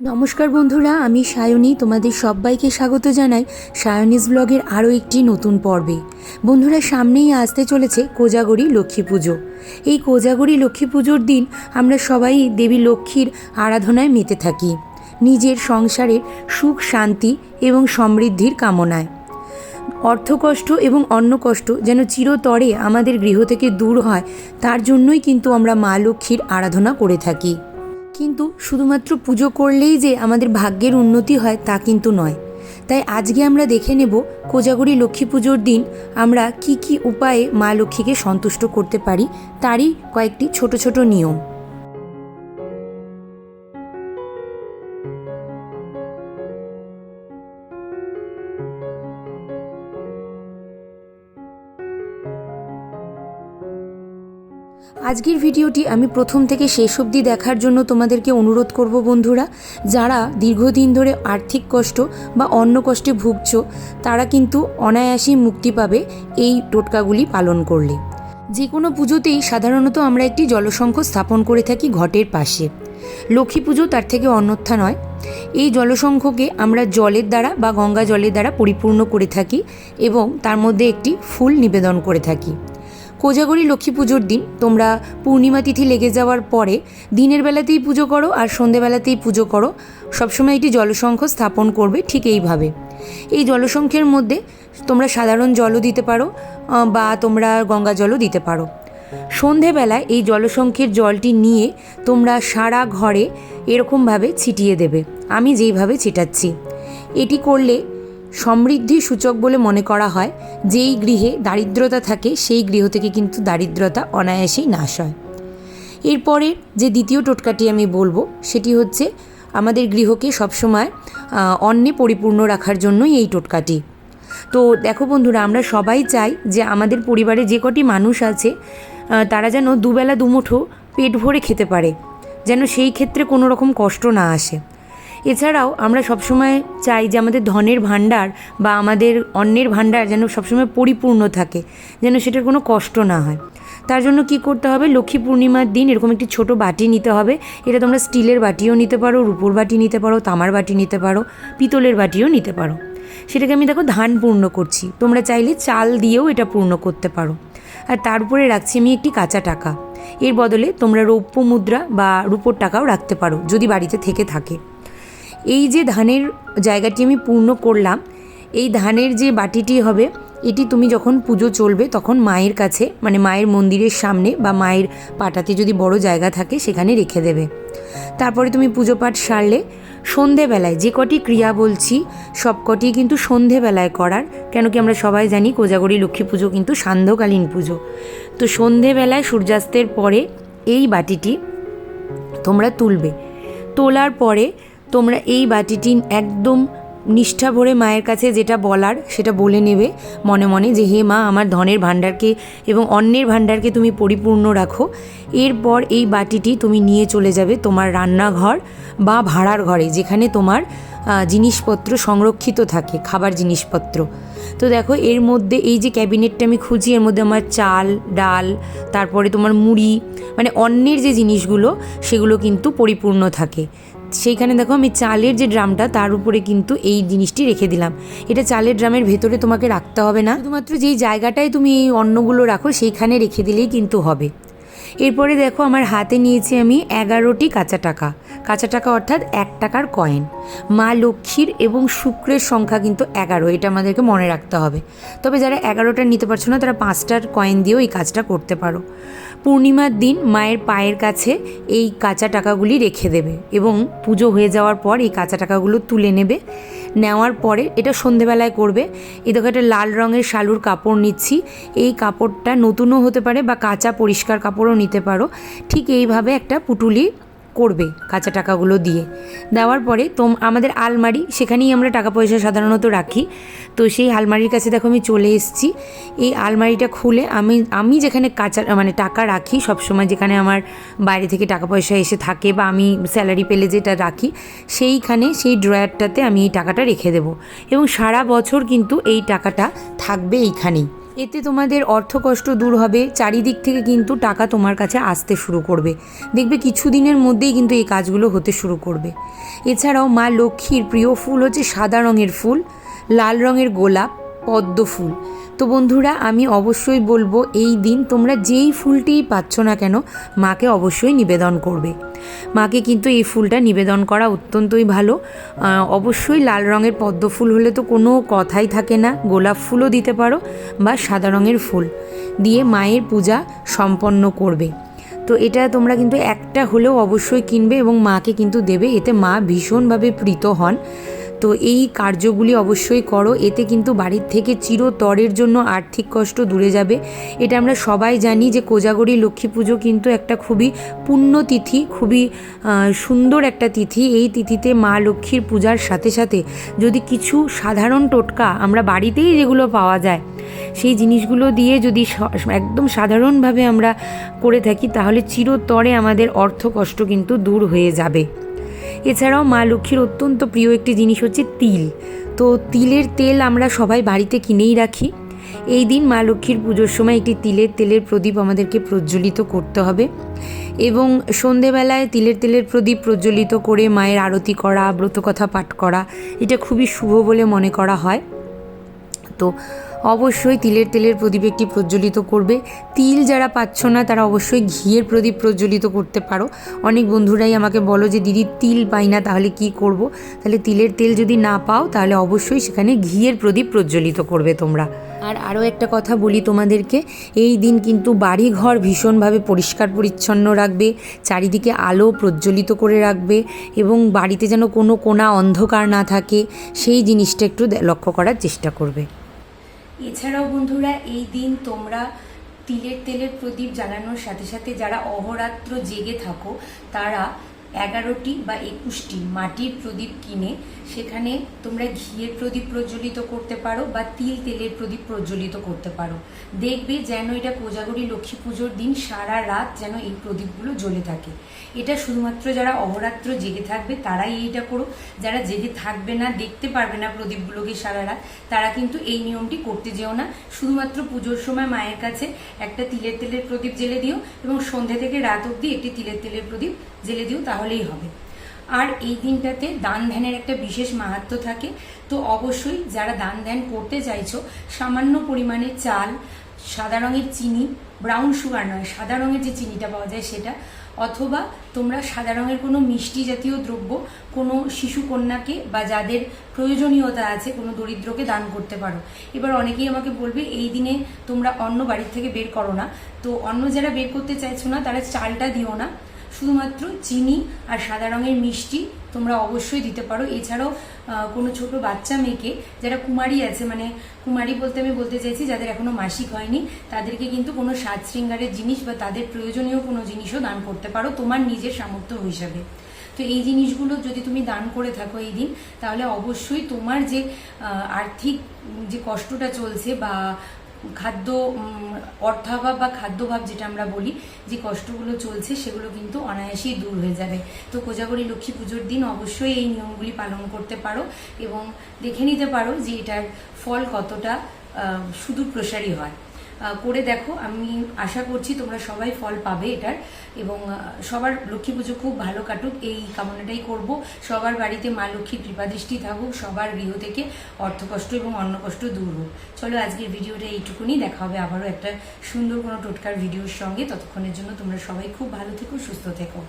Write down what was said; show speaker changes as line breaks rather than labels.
নমস্কার বন্ধুরা, আমি সায়নী, তোমাদের সবাইকে স্বাগত জানাই সায়নিস ব্লগের আরও একটি নতুন পর্বে। বন্ধুরা, সামনেই আসতে চলেছে কোজাগরি লক্ষ্মী পুজো। এই কোজাগরি লক্ষ্মী পুজোর দিন আমরা সবাই দেবী লক্ষ্মীর আরাধনায় মেতে থাকি, নিজের সংসারের সুখ, শান্তি এবং সমৃদ্ধির কামনায়। অর্থকষ্ট এবং অন্য কষ্ট যেন চিরতরে আমাদের গৃহ থেকে দূর হয়, তার জন্যই কিন্তু আমরা মা লক্ষ্মীর আরাধনা করে থাকি। কিন্তু শুধুমাত্র পুজো করলেই যে আমাদের ভাগ্যের উন্নতি হয় তা কিন্তু নয়। তাই আজকে আমরা দেখে নেব কোজাগরি লক্ষ্মী পুজোর দিন আমরা কি কি উপায়ে মা লক্ষ্মীকে সন্তুষ্ট করতে পারি, তারই কয়েকটি ছোট ছোট নিয়ম। আজকের ভিডিওটি আমি প্রথম থেকে শেষ অবধি দেখার জন্য তোমাদেরকে অনুরোধ করব বন্ধুরা, যারা দীর্ঘদিন ধরে আর্থিক কষ্ট বা অন্য কষ্টে ভুগছ, তারা কিন্তু অনায়াসেই মুক্তি পাবে এই টোটকাগুলি পালন করলে। যে কোনো পুজোতেই সাধারণত আমরা একটি জলসংখ্য স্থাপন করে থাকি ঘটের পাশে। লক্ষ্মী পুজো তার থেকে অন্যথা নয়। এই জলসংখ্যকে আমরা জলের দ্বারা বা গঙ্গা জলের দ্বারা পরিপূর্ণ করে থাকি এবং তার মধ্যে একটি ফুল নিবেদন করে থাকি। কোজাগরি লক্ষ্মী পুজোর দিন, তোমরা পূর্ণিমা তিথি লেগে যাওয়ার পরে দিনের বেলাতেই পুজো করো আর সন্ধেবেলাতেই পুজো করো। সবসময় একটি জলসংখ্য স্থাপন করবে ঠিক এইভাবে। এই জলসংখ্যের মধ্যে তোমরা সাধারণ জলও দিতে পারো বা তোমরা গঙ্গা জলও দিতে পারো। সন্ধেবেলায় এই জলসংখ্যের জলটি নিয়ে তোমরা সারা ঘরে এরকমভাবে ছিটিয়ে দেবে। আমি যেইভাবে ছিটাচ্ছি। এটি করলে সমৃদ্ধি সূচক বলে মনে করা হয়। যেই গৃহে দারিদ্রতা থাকে, সেই গৃহ থেকে কিন্তু দারিদ্রতা অনায়াসেই নাশ হয়। এরপরে যে দ্বিতীয় টোটকাটি আমি বলব, সেটি হচ্ছে আমাদের গৃহকে সবসময় অন্নে পরিপূর্ণ রাখার জন্যই এই টোটকাটি। তো দেখো বন্ধুরা, আমরা সবাই চাই যে আমাদের পরিবারে যে কটি মানুষ আছে তারা যেন দুবেলা দুমুঠো পেট ভরে খেতে পারে, যেন সেই ক্ষেত্রে কোনো রকম কষ্ট না আসে। এছাড়াও আমরা সবসময় চাই যে আমাদের ধনের ভাণ্ডার বা আমাদের অন্নের ভাণ্ডার যেন সবসময় পরিপূর্ণ থাকে, যেন সেটার কোনো কষ্ট না হয়। তার জন্য কি করতে হবে? লক্ষ্মী পূর্ণিমার দিন এরকম একটি ছোট বাটি নিতে হবে। এটা তোমরা স্টিলের বাটিও নিতে পারো, রূপোর বাটি নিতে পারো, তামার বাটি নিতে পারো, পিতলের বাটিও নিতে পারো। সেটাকে আমি দেখো ধান পূর্ণ করছি। তোমরা চাইলে চাল দিয়েও এটা পূর্ণ করতে পারো। আর তার উপরে রাখছি আমি একটি কাঁচা টাকা। এর বদলে তোমরা রৌপ্য মুদ্রা বা রূপোর টাকাও রাখতে পারো, যদি বাড়িতে থেকে থাকে। এই যে ধানের জায়গাটি আমি পূর্ণ করলাম, এই ধানের যে বাটিটি হবে, এটি তুমি যখন পুজো চলবে তখন মায়ের কাছে মানে মায়ের মন্দিরের সামনে বা মায়ের পাটাতে যদি বড় জায়গা থাকে সেখানে রেখে দেবে। তারপরে তুমি পুজো পাঠ সারলে, সন্ধেবেলায় যে কটি ক্রিয়া বলছি, সব কটি কিন্তু সন্ধেবেলায় করার কেন কি আমরা সবাই জানি কোজাগরি লক্ষ্মী পুজো কিন্তু সান্ধ্যকালীন পুজো। তো সন্ধেবেলায় সূর্যাস্তের পরে এই বাটিটি তোমরা তুলবে। তোলার পরে তোমরা এই বাটিটি একদম নিষ্ঠা ভরে মায়ের কাছে যেটা বলার, সেটা বলে নেবে মনে মনে যে, হে মা, আমার ধনের ভাণ্ডারকে এবং অন্যের ভাণ্ডারকে তুমি পরিপূর্ণ রাখো। এরপর এই বাটিটি তুমি নিয়ে চলে যাবে তোমার রান্নাঘর বা ভাড়ার ঘরে, যেখানে তোমার জিনিসপত্র সংরক্ষিত থাকে, খাবার জিনিসপত্র। তো দেখো, এর মধ্যে এই যে ক্যাবিনেটটা আমি খুঁজি, এর মধ্যে আমার চাল, ডাল, তারপরে তোমার মুড়ি মানে অন্যের যে জিনিসগুলো, সেগুলো কিন্তু পরিপূর্ণ থাকে। সেইখানে দেখো আমি চালের যে ড্রামটা, তার উপরে কিন্তু এই জিনিসটি রেখে দিলাম। এটা চালের ড্রামের ভেতরে তোমাকে রাখতে হবে না। শুধুমাত্র যেই জায়গাটায় তুমি এই অন্নগুলো রাখো, সেইখানে রেখে দিলেই কিন্তু হবে। এরপরে দেখো আমার হাতে নিয়েছি আমি এগারোটি কাঁচা টাকা। কাঁচা টাকা অর্থাৎ এক টাকার কয়েন। মা লক্ষ্মীর এবং শুক্রের সংখ্যা কিন্তু এগারো, এটা আমাদেরকে মনে রাখতে হবে। তবে যারা এগারোটা নিতে পারছ না, তারা পাঁচটার কয়েন দিয়েও এই কাজটা করতে পারো। পূর্ণিমার দিন মায়ের পায়ের কাছে এই কাঁচা টাকাগুলি রেখে দেবে এবং পুজো হয়ে যাওয়ার পর এই কাঁচা টাকাগুলো তুলে নেবে। নেওয়ার পরে এটা সন্ধেবেলায় করবে। এ দেখো একটা লাল রঙের শালুর কাপড় নিচ্ছি। এই কাপড়টা নতুনও হতে পারে বা কাঁচা পরিষ্কার কাপড়ও নিতে পারো। ঠিক এইভাবে একটা পুটুলি করবে কাঁচা টাকাগুলো দিয়ে। দেওয়ার পরে তোম, আমাদের আলমারি, সেখানেই আমরা টাকা পয়সা সাধারণত রাখি। তো সেই আলমারির কাছে দেখো আমি চলে এসেছি। এই আলমারিটা খুলে আমি আমি যেখানে কাঁচা মানে টাকা রাখি, সবসময় যেখানে আমার বাইরে থেকে টাকা পয়সা এসে থাকে বা আমি স্যালারি পেলে যেটা রাখি, সেইখানে সেই ড্রয়ারটাতে আমি এই টাকাটা রেখে দেবো। এবং সারা বছর কিন্তু এই টাকাটা থাকবে এইখানেই। এতে তোমাদের অর্থকষ্ট দূর হবে। চারিদিক থেকে কিন্তু টাকা তোমার কাছে আসতে শুরু করবে। দেখবে কিছুদিনের মধ্যেই কিন্তু এই কাজগুলো হতে শুরু করবে। এছাড়াও মা লক্ষ্মীর প্রিয় ফুল হচ্ছে সাদা রঙের ফুল, লাল রঙের গোলাপ, পদ্ম ফুল। তো বন্ধুরা, আমি অবশ্যই বলব, এই দিন তোমরা যেই ফুলটিই পাচ্ছ না কেন, মাকে অবশ্যই নিবেদন করবে। মাকে কিন্তু এই ফুলটা নিবেদন করা অত্যন্তই ভালো। অবশ্যই লাল রঙের পদ্ম ফুল হলে তো কোনো কথাই থাকে না। গোলাপ ফুলও দিতে পারো বা সাদা রঙের ফুল দিয়ে মায়ের পূজা সম্পন্ন করবে। তো এটা তোমরা কিন্তু একটা হলেও অবশ্যই কিনবে এবং মাকে কিন্তু দেবে। এতে মা ভীষণভাবে প্রীত হন। তো এই কার্যগুলি অবশ্যই করো। এতে কিন্তু বাড়ির থেকে চিরতরের জন্য আর্থিক কষ্ট দূরে যাবে। এটা আমরা সবাই জানি যে কোজাগরি লক্ষ্মী পুজো কিন্তু একটা খুবই পুণ্যতিথি খুবই সুন্দর একটা তিথি। এই তিথিতে মা লক্ষ্মীর পূজার সাথে সাথে যদি কিছু সাধারণ টোটকা আমরা বাড়িতেই যেগুলো পাওয়া যায়, সেই জিনিসগুলো দিয়ে যদি একদম সাধারণভাবে আমরা করে থাকি, তাহলে চিরতরে আমাদের অর্থ কষ্ট কিন্তু দূর হয়ে যাবে। এছাড়াও মা লক্ষ্মীর অত্যন্ত প্রিয় একটি জিনিস হচ্ছে তিল। তো তিলের তেল আমরা সবাই বাড়িতে কিনেই রাখি। এই দিন মা লক্ষ্মীর পুজোর সময় একটি তিলের তেলের প্রদীপ আমাদেরকে প্রজ্বলিত করতে হবে এবং সন্ধেবেলায় তিলের তেলের প্রদীপ প্রজ্বলিত করে মায়ের আরতি করা, ব্রতকথা পাঠ করা, এটা খুবই শুভ বলে মনে করা হয়। তো অবশ্যই তিলের তেলের প্রদীপ একটি প্রজ্বলিত করবে। তিল যারা পাচ্ছ না, তারা অবশ্যই ঘিয়ের প্রদীপ প্রজ্বলিত করতে পারো। অনেক বন্ধুরাই আমাকে বলো যে, দিদি, তিল পাই না, তাহলে কি করব? তাহলে তিলের তেল যদি না পাও, তাহলে অবশ্যই সেখানে ঘিয়ের প্রদীপ প্রজ্বলিত করবে তোমরা। আর আরও একটা কথা বলি তোমাদেরকে, এই দিন কিন্তু বাড়ি ঘর ভীষণভাবে পরিষ্কার পরিচ্ছন্ন রাখবে, চারিদিকে আলো প্রজ্বলিত করে রাখবে এবং বাড়িতে যেন কোনো কোনা অন্ধকার না থাকে, সেই জিনিসটা একটু লক্ষ্য করার চেষ্টা করবে। এছাড়াও বন্ধুরা, এই দিন তোমরা তিলের তেলের প্রদীপ জ্বালানোর সাথে সাথে যারা অহরাত্র জেগে থাকো, তারা এগারোটি বা একুশটি মাটির প্রদীপ কিনে সেখানে তোমরা ঘিয়ের প্রদীপ প্রজ্বলিত করতে পারো বা তিল তেলের প্রদীপ প্রজ্বলিত করতে পারো। দেখবে যেন এটা কোজাগরি লক্ষ্মী পুজোর দিন সারা রাত যেন এই প্রদীপগুলো জ্বলে থাকে। এটা শুধুমাত্র যারা অহরাত্র জেগে থাকবে তারাই এইটা করো। যারা জেগে থাকবে না, দেখতে পারবে না প্রদীপগুলোকে সারা রাত, তারা কিন্তু এই নিয়মটি করতে যেও না। শুধুমাত্র পুজোর সময় মায়ের কাছে একটা তিলের তেলের প্রদীপ জেলে দিও এবং সন্ধ্যে থেকে রাত অবধি একটি তিলের তেলের প্রদীপ জেলে দিও, তাহলেই হবে। আর এই দিনটাতে দান ধ্যানের একটা বিশেষ মাহাত্ম থাকে। তো অবশ্যই যারা দান ধ্যান করতে চাইছো, সামান্য পরিমাণে চাল, সাদা রঙের চিনি ব্রাউন সুগার নয়, সাদা রঙের যে চিনিটা পাওয়া যায় সেটা, অথবা তোমরা সাদা রঙের কোনো মিষ্টি জাতীয় দ্রব্য, কোনো শিশু কন্যাকে বা যাদের প্রয়োজনীয়তা আছে, কোনো দরিদ্রকে দান করতে পারো। এবার অনেকেই আমাকে বলবে, এই দিনে তোমরা অন্য বাড়ির থেকে বের করো না। তো অন্য যারা বের করতে চাইছো না, তারা চালটা দিও না। শুধুমাত্র চিনি আর সাদা রঙের মিষ্টি তোমরা অবশ্যই দিতে পারো। এছাড়াও কোনো ছোট বাচ্চা মেয়েকে, যারা কুমারী আছে মানে কুমারী বলতে আমি বলতে চাইছি, যাদের এখনও মাসিক হয়নি, তাদেরকে কিন্তু কোনো সাজ শৃঙ্গারের জিনিস বা তাদের প্রয়োজনীয় কোনো জিনিসও দান করতে পারো তোমার নিজের সামর্থ্য হিসাবে। তো এই জিনিসগুলো যদি তুমি দান করে থাকো এই দিন, তাহলে অবশ্যই তোমার যে আর্থিক যে কষ্টটা চলছে বা খাদ্য অর্থাভাব বা খাদ্যভাব যেটা আমরা বলি, যে কষ্টগুলো চলছে সেগুলো কিন্তু অনায়াসেই দূর হয়ে যাবে। তো কোজাগরি লক্ষ্মী পুজোর দিন অবশ্যই এই নিয়মগুলি পালন করতে পারো এবং দেখে নিতে পারো যে এটার ফল কতটা সুদূর প্রসারী হয়। করে দেখো। আমি আশা করছি তোমরা সবাই ফল পাবে এটার। এবং সবার লক্ষ্মী পুজো খুব ভালো কাটুক, এই কামনাটাই করব। সবার বাড়িতে মা লক্ষ্মীর কৃপাদৃষ্টি থাকুক, সবার গৃহ থেকে অর্থকষ্ট এবং অন্নকষ্ট দূর হোক। চলো আজকের ভিডিওটা এইটুকুনি, দেখা হবে আবারও একটা সুন্দর কোনো টোটকার ভিডিওর সঙ্গে। ততক্ষণের জন্য তোমরা সবাই খুব ভালো থেকো, সুস্থ থেকো।